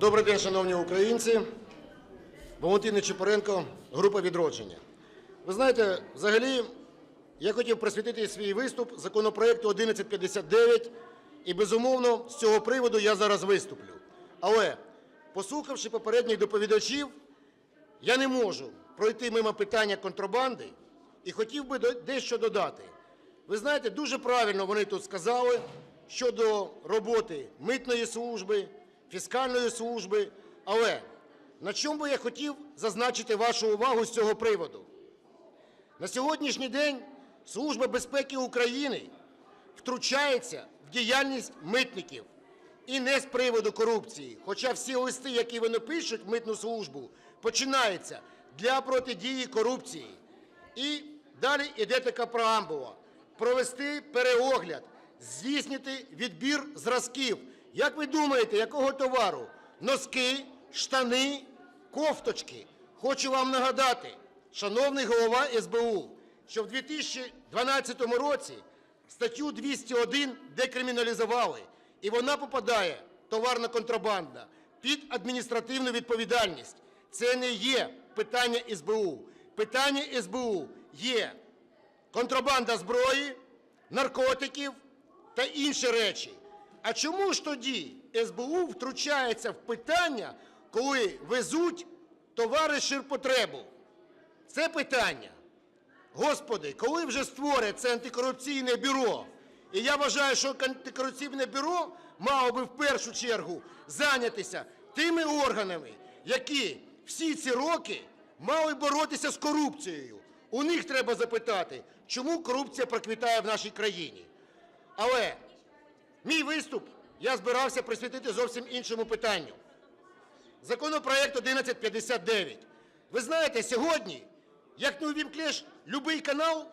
Добрий день, шановні українці. Валентин Нечипоренко, група відродження. Ви знаєте, взагалі, я хотів присвятити свій виступ законопроекту 1159, і безумовно з цього приводу я зараз виступлю. Але, послухавши попередніх доповідачів, я не можу пройти мимо питання контрабанди і хотів би дещо додати. Ви знаєте, дуже правильно вони тут сказали щодо роботи митної служби, фіскальної служби. Але на чому би я хотів зазначити вашу увагу з цього приводу? На сьогоднішній день Служба безпеки України втручається в діяльність митників і не з приводу корупції. Хоча всі листи, які вони пишуть в митну службу, починаються для протидії корупції. І далі йде така преамбула. Провести переогляд, здійснити відбір зразків. Як ви думаєте, якого товару? Носки, штани, кофточки. Хочу вам нагадати, шановний голова СБУ, що в 2012 році статтю 201 декриміналізували, і вона попадає, товарна контрабанда, під адміністративну відповідальність. Це не є питання СБУ. Питання СБУ є контрабанда зброї, наркотиків та інші речі. А чому ж тоді СБУ втручається в питання, коли везуть товари ширпотребу? Це питання. Господи, коли вже створять це антикорупційне бюро? І я вважаю, що антикорупційне бюро мало би в першу чергу зайнятися тими органами, які всі ці роки мали боротися з корупцією. У них треба запитати, чому корупція проквітає в нашій країні. Але мій виступ я збирався присвятити зовсім іншому питанню. Законопроект 1159. Ви знаєте, сьогодні, як не увімкнеш будь-який канал,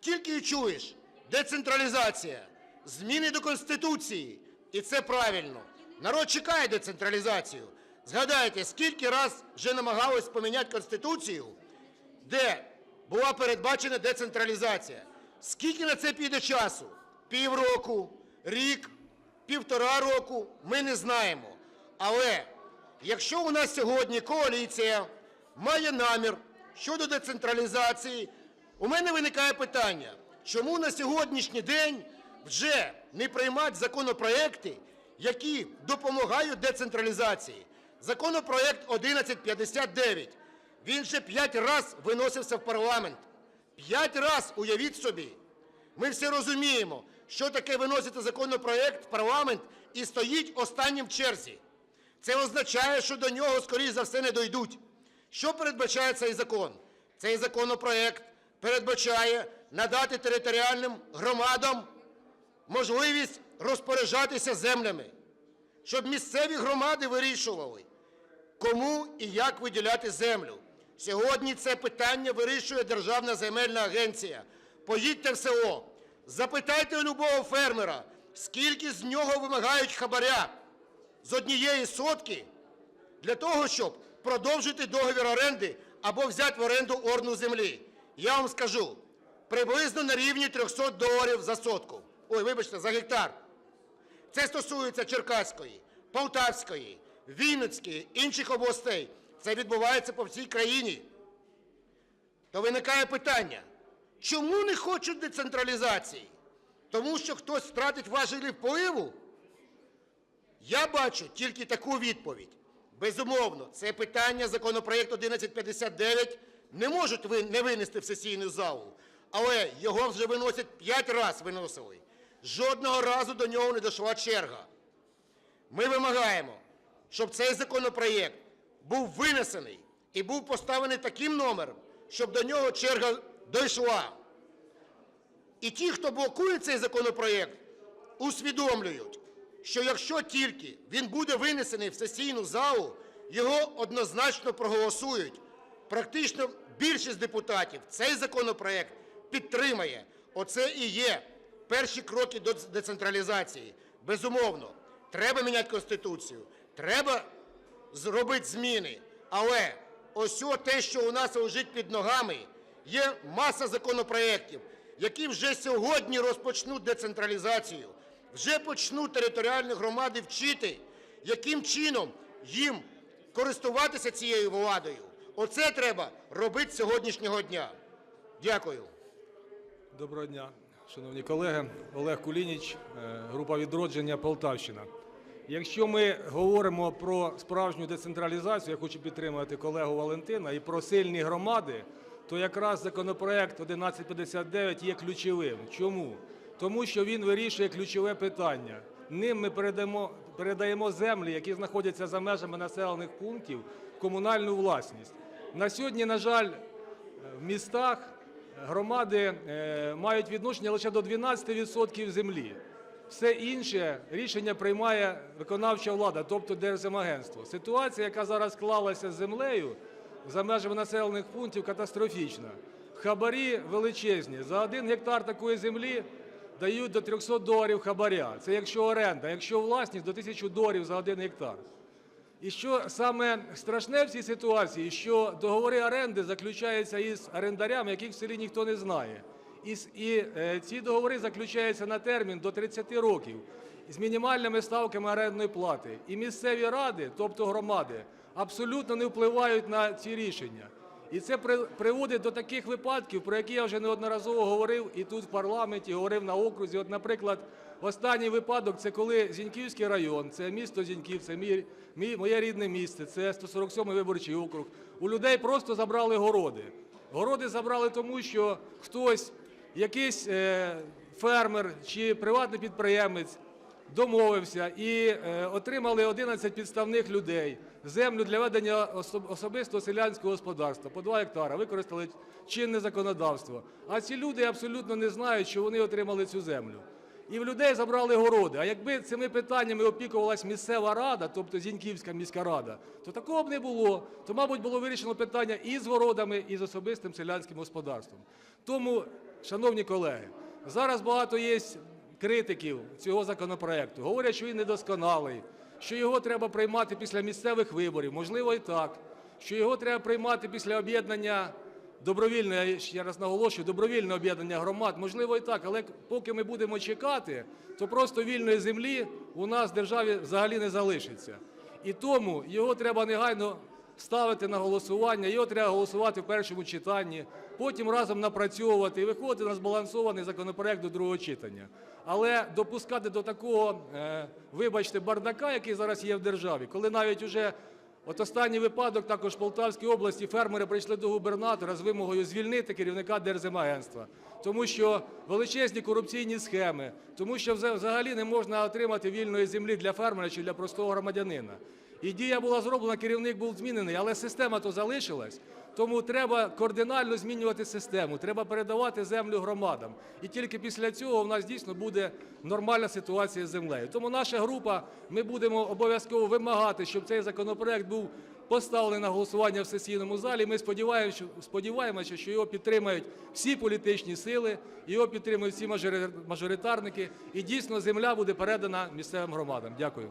тільки і чуєш децентралізація, зміни до Конституції. І це правильно. Народ чекає децентралізацію. Згадайте, скільки раз вже намагалось поміняти Конституцію, де була передбачена децентралізація. Скільки на це піде часу? Півроку, рік, півтора року ми не знаємо. Але якщо у нас сьогодні коаліція має намір щодо децентралізації, у мене виникає питання, чому на сьогоднішній день вже не приймати законопроекти, які допомагають децентралізації. Законопроект 1159. Він вже п'ять раз виносився в парламент. П'ять раз, уявіть собі. Ми всі розуміємо, що таке виносити законопроект в парламент і стоїть останнім в черзі. Це означає, що до нього, скоріш за все, не дойдуть. Що передбачає цей закон? Цей законопроект передбачає надати територіальним громадам можливість розпоряджатися землями, щоб місцеві громади вирішували, кому і як виділяти землю. Сьогодні це питання вирішує Державна земельна агенція. Поїдьте в село, запитайте у любого фермера, скільки з нього вимагають хабаря з однієї сотки для того, щоб продовжити договір оренди або взяти в оренду орну землі. Я вам скажу, приблизно на рівні 300 доларів за сотку. Ой, вибачте, за гектар. Це стосується Черкаської, Полтавської, Вінницької, інших областей. Це відбувається по всій країні. То виникає питання, чому не хочуть децентралізації? Тому що хтось втратить важелі впливу? Я бачу тільки таку відповідь. Безумовно, це питання законопроекту 1159 не можуть не винести в сесійну залу, але його вже виносять п'ять разів виносили. Жодного разу до нього не дійшла черга. Ми вимагаємо, щоб цей законопроєкт був винесений і був поставлений таким номером, щоб до нього черга дійшла. І ті, хто блокує цей законопроєкт, усвідомлюють, що якщо тільки він буде винесений в сесійну залу, його однозначно проголосують. Практично більшість депутатів цей законопроєкт підтримає. Оце і є перші кроки до децентралізації. Безумовно, треба міняти Конституцію, треба зробити зміни. Але ось те, що у нас лежить під ногами, є маса законопроєктів, які вже сьогодні розпочнуть децентралізацію, вже почнуть територіальні громади вчити, яким чином їм користуватися цією владою. Оце треба робити сьогоднішнього дня. Дякую. Доброго дня, шановні колеги. Олег Кулініч, е, група відродження Полтавщина. Якщо ми говоримо про справжню децентралізацію, я хочу підтримати колегу Валентина і про сильні громади, то якраз законопроект 1159 є ключовим. Чому? Тому що він вирішує ключове питання. Ним ми передаємо, передаємо землі, які знаходяться за межами населених пунктів, комунальну власність. На сьогодні, на жаль, в містах громади е, мають відношення лише до 12% землі. Все інше рішення приймає виконавча влада, тобто Держземагентство. Ситуація, яка зараз склалася з землею за межами населених пунктів, катастрофічна. Хабарі величезні. За один гектар такої землі дають до 300 доларів хабаря. Це якщо оренда, якщо власність до 1000 доларів за один гектар. І що саме страшне в цій ситуації, що договори оренди заключаються із орендарями, яких в селі ніхто не знає. І, і е, ці договори заключаються на термін до 30 років з мінімальними ставками орендної плати. І місцеві ради, тобто громади, абсолютно не впливають на ці рішення. І це при- приводить до таких випадків, про які я вже неодноразово говорив і тут в парламенті, говорив на окрузі. От, наприклад, останній випадок це коли Зіньківський район, це місто Зіньків, це мій, мій, моє рідне місце, це 147-й виборчий округ. У людей просто забрали городи. Городи забрали тому, що хтось, якийсь е, фермер чи приватний підприємець домовився і е, отримали 11 підставних людей землю для ведення особистого селянського господарства по 2 гектара, використали чинне законодавство. А ці люди абсолютно не знають, що вони отримали цю землю. І в людей забрали городи. А якби цими питаннями опікувалась місцева рада, тобто Зіньківська міська рада, то такого б не було. То, мабуть, було вирішено питання і з городами, і з особистим селянським господарством. Тому, шановні колеги, зараз багато є критиків цього законопроекту. Говорять, що він недосконалий, що його треба приймати після місцевих виборів. Можливо, і так. Що його треба приймати після об'єднання добровільне, я ще раз наголошую, добровільне об'єднання громад. Можливо, і так, але поки ми будемо чекати, то просто вільної землі у нас в державі взагалі не залишиться. І тому його треба негайно ставити на голосування, його треба голосувати в першому читанні, потім разом напрацьовувати і виходити на збалансований законопроект до другого читання. Але допускати до такого, е, вибачте, бардака, який зараз є в державі, коли навіть уже От останній випадок також в Полтавській області фермери прийшли до губернатора з вимогою звільнити керівника Держземагентства, тому що величезні корупційні схеми, тому що вза- взагалі не можна отримати вільної землі для фермера чи для простого громадянина. І дія була зроблена, керівник був змінений, але система то залишилась. Тому треба кардинально змінювати систему, треба передавати землю громадам. І тільки після цього в нас дійсно буде нормальна ситуація з землею. Тому наша група, ми будемо обов'язково вимагати, щоб цей законопроект був поставлений на голосування в сесійному залі. Ми сподіваємося, сподіваємося, що його підтримають всі політичні сили, його підтримують всі мажори- мажоритарники, і дійсно земля буде передана місцевим громадам. Дякую.